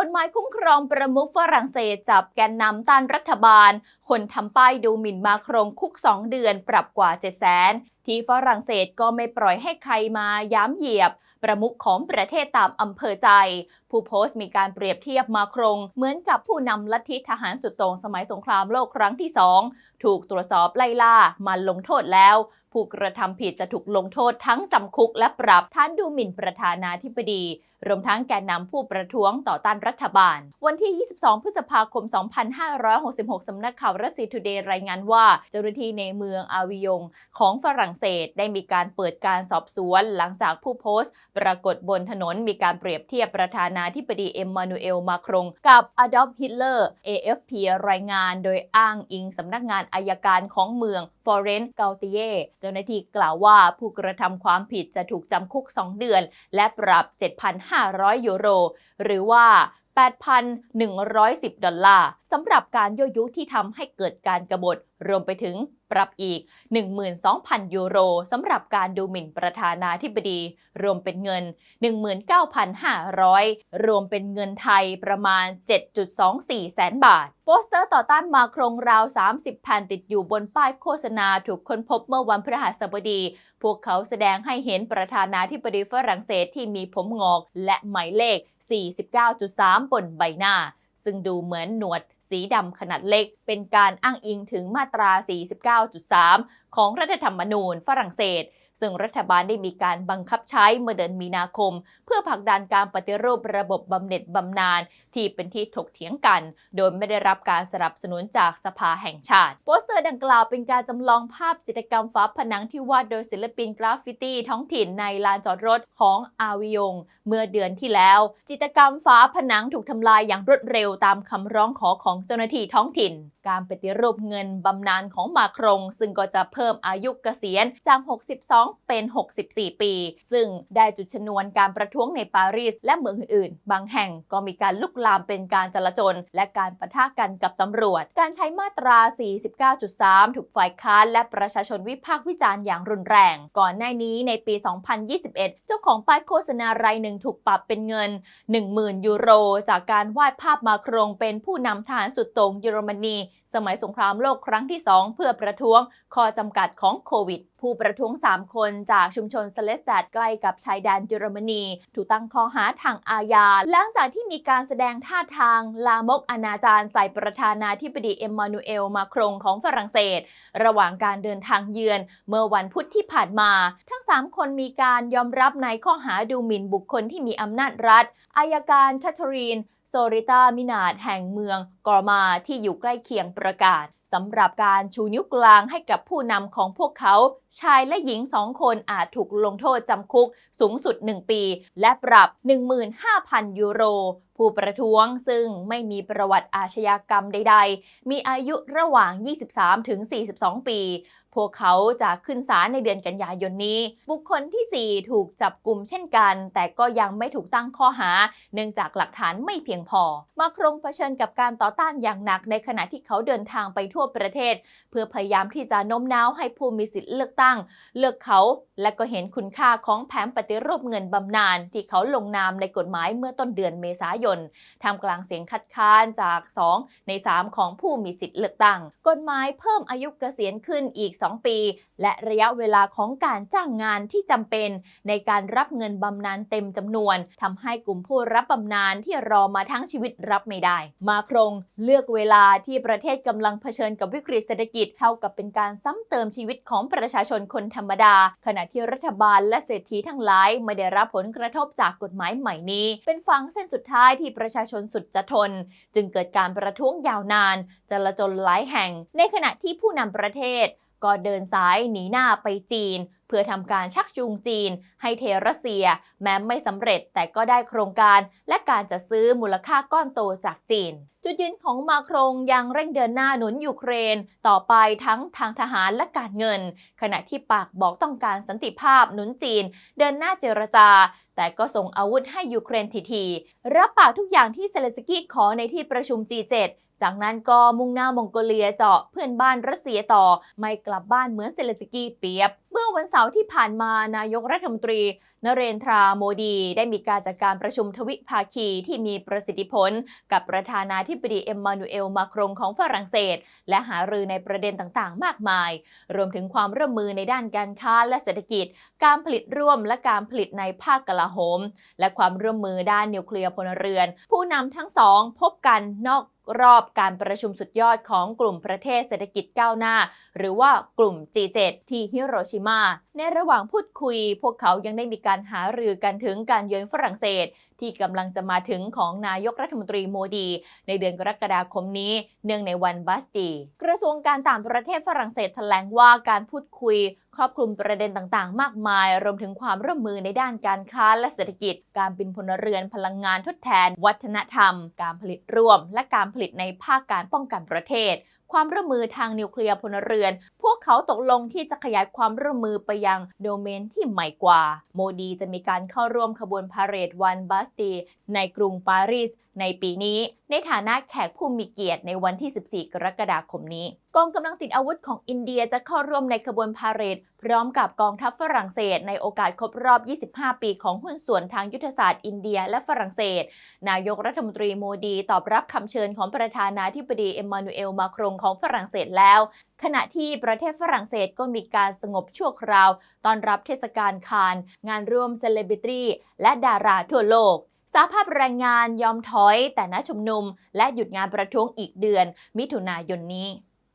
กฎหมายคุ้มครองประมุขฝรั่งเศสจับแกนนำต้านรัฐบาล คนทำป้ายดูหมิ่นมาครงคุก 2 เดือนปรับกว่า 7 0 0 0 0 ที่ฝรั่งเศสก็ไม่ปล่อยให้ใครมาย้ำเหยียบ ประมุขของประเทศตามอำเภอใจ ผู้โพสต์มีการเปรียบเทียบมาครง เหมือนกับผู้นำลัทธิทหารสุดโต่งสมัยสงครามโลกครั้งที่สองถูกตรวจสอบไล่ล่ามาลงโทษแล้ว ผู้กระทำผิดจะถูกลงโทษทั้งจำคุกและปรับฐานดูหมิ่นประธานาธิบดี รวมทั้งแกนนำผู้ประท้วงต่อต้านรัฐบาล วันที่ 22 พฤษภาคม 2566สำนักข่าวรัสเซียทูเดย์รายงานว่าเจ้าหน้าที่ในเมืองอาวิยงของฝรั่งเศสได้มีการเปิดการสอบสวน หลังจากผู้โพสต์ ปรากฏบนถนนมีการเปรียบเทียบประธานาธิบดีเอ็มมานูเอลมาครงกับอดอล์ฟฮิตเลอร์ AFP รายงานโดยอ้างอิงสำนักงานอายการของเมืองฟอเรนต์เกาติเยเจ้าหน้าที่กล่าวว่าผู้กระทำความผิดจะถูกจำคุก 2 เดือน และปรับ 7,500 ยูโร หรือว่า8,110 ดอลลาร์สำหรับการยั่วยุที่ทำให้เกิดการกบฏรวมไปถึงปรับอีก 12,000 ยูโรสำหรับการดูหมิ่นประธานาธิบดี รวมเป็นเงิน 19,500 รวมเป็นเงินไทยประมาณ 7.24 แสนบาท โปสเตอร์ต่อต้านมาครงราว 30 แผ่นติดอยู่บนป้ายโฆษณาถูกค้นพบเมื่อวันพฤหัสบดี พวกเขาแสดงให้เห็นประธานาธิบดีฝรั่งเศสที่มีผมงอกและหมายเลข 49.3 บนใบหน้า ซึ่งดูเหมือนหนวด สีดำขนาดเล็ก เป็นการอ้างอิงถึงมาตรา 49.3 ของรัฐธรรมนูญฝรั่งเศส ซึ่งรัฐบาลได้มีการบังคับใช้เมื่อเดือนมีนาคม เพื่อผลักดันการปฏิรูประบบบำเหน็จบำนาญที่เป็นที่ถกเถียงกัน โดยไม่ได้รับการสนับสนุนจากสภาแห่งชาติ โปสเตอร์ดังกล่าวเป็นการจำลองภาพจิตรกรรมฝาผนังที่วาดโดยศิลปินกราฟฟิตี้ท้องถิ่นในลานจอดรถของอาวิยง เมื่อเดือนที่แล้ว จิตรกรรมฝาผนังถูกทำลายอย่างรวดเร็วตามคำร้องขอของเจ้าหน้าที่ท้องถิ่น การปฏิรูปเงินบำนาญของมาครง ซึ่งก็จะเพิ่มอายุเกษียณจาก 62 เป็น 64 ปี ซึ่งได้จุดชนวนการประท้วงในปารีสและเมืองอื่นๆ บางแห่งก็มีการลุกลามเป็นการจลาจลและการปะทะกันกับตำรวจ การใช้มาตรา 49.3 ถูกฝ่ายค้านและประชาชนวิพากษ์วิจารณ์อย่างรุนแรง ก่อนหน้านี้ในปี 2021 เจ้าของป้ายโฆษณารายหนึ่งถูกปรับเป็นเงิน 10,000 ยูโร จากการวาดภาพมาโครงเป็นผู้นำทหารสุดโต่งเยอรมนี สมัยสงครามโลกครั้งที่ 2 เพื่อประท้วงข้อจำกัดของโควิด ผู้ประท้วง 3 คนจากชุมชนเซเลสตัดใกล้กับชายแดนเยอรมนี ถูกตั้งข้อหาทางอาญาหลังจากที่มีการแสดงท่าทาง ลามกอนาจารใส่ประธานาธิบดีเอ็มมานูเอลมาครงของฝรั่งเศส ระหว่างการเดินทางเยือน เมื่อวันพุธที่ผ่านมา ทั้ง 3 คนมีการยอมรับในข้อหาดูหมิ่นบุคคลที่มีอำนาจรัฐอายการแคทเธอรีน โซริตามินาดแห่งเมืองกอมาที่อยู่ใกล้เคียงประกาศสำหรับการชูนิ้วกลางให้กับผู้นำของพวกเขา ชายและหญิงสองคนอาจถูกลงโทษจำคุกสูงสุด 1 ปี และปรับ 15,000 ยูโร ผู้ประท้วงซึ่งไม่มีประวัติอาชญากรรมใดๆ มีอายุระหว่าง 23 ถึง 42 ปี พวกเขาจะขึ้นศาลในเดือนกันยายนนี้ บุคคลที่ 4 ถูกจับกลุ่มเช่นกัน แต่ก็ยังไม่ถูกตั้งข้อหา เนื่องจากหลักฐานไม่เพียงพอ มาครงเผชิญกับการต่อต้านอย่างหนักในขณะที่เขาเดินทางไปทั่วประเทศ เพื่อพยายามที่จะโน้มน้าวให้ผู้มีสิทธิ์เลือกตั้ง เลือกเขา และก็เห็นคุณค่าของแผนปฏิรูปเงินบำนาญที่เขาลงนามในกฎหมายเมื่อต้นเดือนเมษายนทำกลางเสียงคัดค้านจาก 2 ใน 3 ของผู้มีสิทธิ์เลือกตั้ง กฎหมายเพิ่มอายุเกษียณขึ้นอีก 2 ปี และระยะเวลาของการจ้างงานที่จำเป็น ในการรับเงินบำนาญเต็มจำนวนทำให้กลุ่มผู้รับบำนาญที่รอมาทั้งชีวิตรับไม่ได้ มาครงเลือกเวลาที่ประเทศกำลังเผชิญกับวิกฤตเศรษฐกิจเท่ากับเป็นการซ้ำเติมชีวิตของประชาชนคนธรรมดาขณะที่รัฐบาลและเศรษฐีทั้งหลายไม่ได้รับผลกระทบจากกฎหมายใหม่นี้ เป็นฝังเส้นสุดท้ายที่ประชาชนสุดจะทน จึงเกิดการประท้วงยาวนาน จลาจลหลายแห่ง ในขณะที่ผู้นำประเทศก็เดินสายหนีหน้าไปจีนเพื่อทำการชักจูงจีน ให้เทรัสเซีย แม้ไม่สำเร็จแต่ก็ได้โครงการ และการจะซื้อมูลค่าก้อนโตจากจีน จุดยืนของมาครงยังเร่งเดินหน้าหนุนยูเครน ต่อไปทั้งทางทหารและการเงิน ขณะที่ปากบอกต้องการสันติภาพหนุนจีน เดินหน้าเจรจา แต่ก็ส่งอาวุธให้ยูเครนทีๆรับปากทุกอย่างที่เซเลสกี้ขอในที่ประชุม G7 จากนั้นก็มุ่งหน้ามองโกเลียเจาะเพื่อนบ้านรัสเซียต่อ ไม่กลับบ้านเหมือนเซเลสกี้เปียบ มื่อวันเสาร์ที่ผ่านมานายกรัฐมนตรี นเรนทราโมดี ได้มีการจัดการประชุมทวิภาคีที่มีประสิทธิผล กับประธานาธิบดีเอ็มมานูเอลมาครงของฝรั่งเศส และหารือในประเด็นต่างๆ มากมาย รวมถึงความร่วมมือในด้านการค้าและเศรษฐกิจ การผลิตร่วมและการผลิตในภาคกลาโหม และความร่วมมือด้านนิวเคลียร์พลเรือน ผู้นำทั้งสองพบกันนอก รอบการประชุมสุดยอดของกลุ่มประเทศเศรษฐกิจก้าวหน้า หรือว่ากลุ่ม G7 ที่ฮิโรชิมา ในระหว่างพูดคุย พวกเขายังได้มีการหารือกันถึงการเยือนฝรั่งเศส ที่กำลังจะมาถึงของนายกรัฐมนตรีโมดี ในเดือนกรกฎาคมนี้ เนื่องในวันบัสตีกระทรวงการต่างประเทศฝรั่งเศสแถลงว่าการพูดคุยครอบคลุมประเด็นต่างๆ มากมาย รวมถึงความร่วมมือในด้านการค้าและเศรษฐกิจ การบินพลเรือนพลังงานทดแทน วัฒนธรรม การผลิตร่วม และการผลิตในภาคการป้องกันประเทศ ความร่วมมือทางนิวเคลียร์พลเรือน พวกเขาตกลงที่จะขยายความร่วมมือไปยังโดเมนที่ใหม่กว่า โมดีจะมีการเข้าร่วมขบวนพาเหรดวันบัสตี ในกรุงปารีสในปีนี้ ในฐานะแขกผู้มีเกียรติในวันที่ 14 กรกฎาคมนี้ กองกำลังติดอาวุธของอินเดียจะเข้าร่วมในขบวนพาเหรดพร้อมกับกองทัพฝรั่งเศส ในโอกาสครบรอบ 25 ปีของหุ้นส่วนทางยุทธศาสตร์อินเดียและฝรั่งเศส นายกรัฐมนตรีโมดีตอบรับคำเชิญของประธานาธิบดีเอ็มมานูเอลมาครงของฝรั่งเศสแล้ว ขณะที่ประเทศฝรั่งเศสก็มีการสงบชั่วคราวต้อนรับเทศกาลคาน งานร่วมเซเลบริตี้และดาราทั่วโลกสาภาพแรงงานยอมถอยแต่นัดชุมนุม และหยุดงานประท้วงอีกเดือน มิถุนายนนี้